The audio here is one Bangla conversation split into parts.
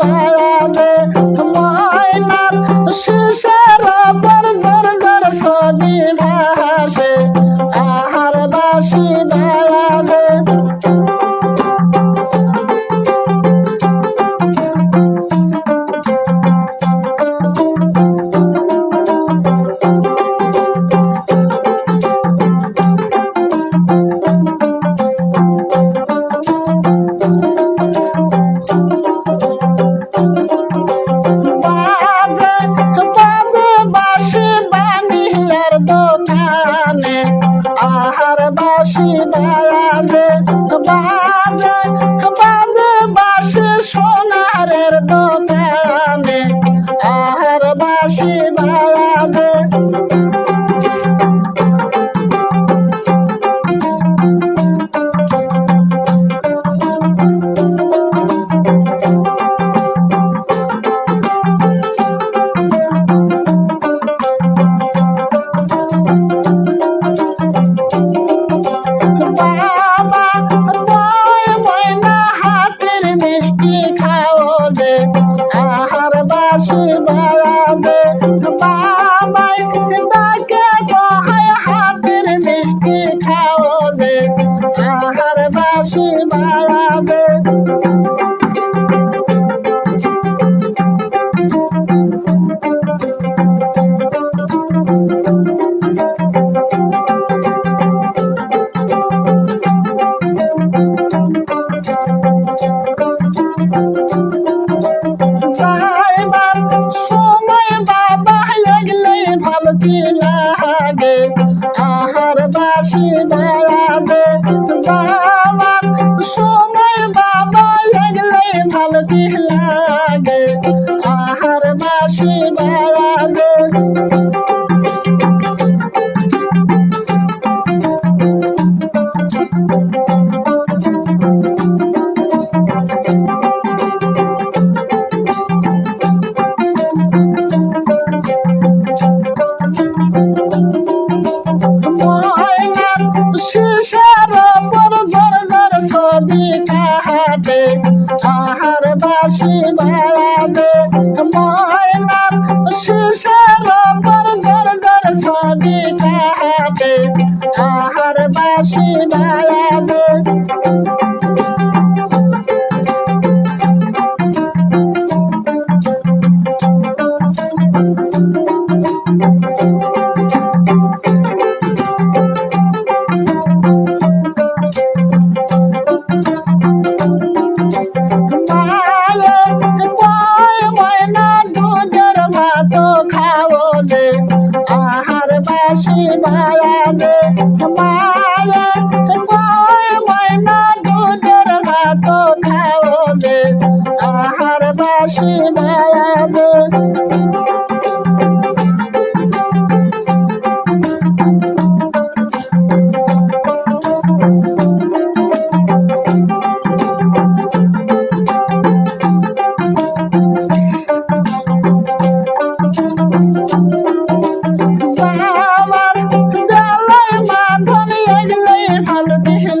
দাঁড়ালে মায়নার শেষের বাজে বাজে বাজে বাসে সোনারের দোকানে। আহ так, так, লাগলে ভালো কি লাগে আহার বাসি বেড়াবে যাবার সময় বাবা লাগলে ভালো কি লাগে আহার বাসি বেড়াবে ময়নার আহার বেড়াবে ময়নার শিশার ওপর জোর জোর ছবি কাটে। আহার বাসি বাড়াবে goodbye. ভালো লাগে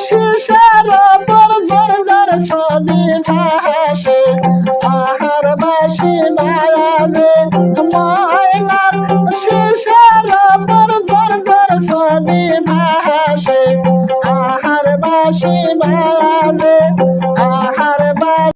শিশার ওপর ঝর ঝর ছবি ভাসে পাহাড় বাসি বাড়াবে ময়নার শিশার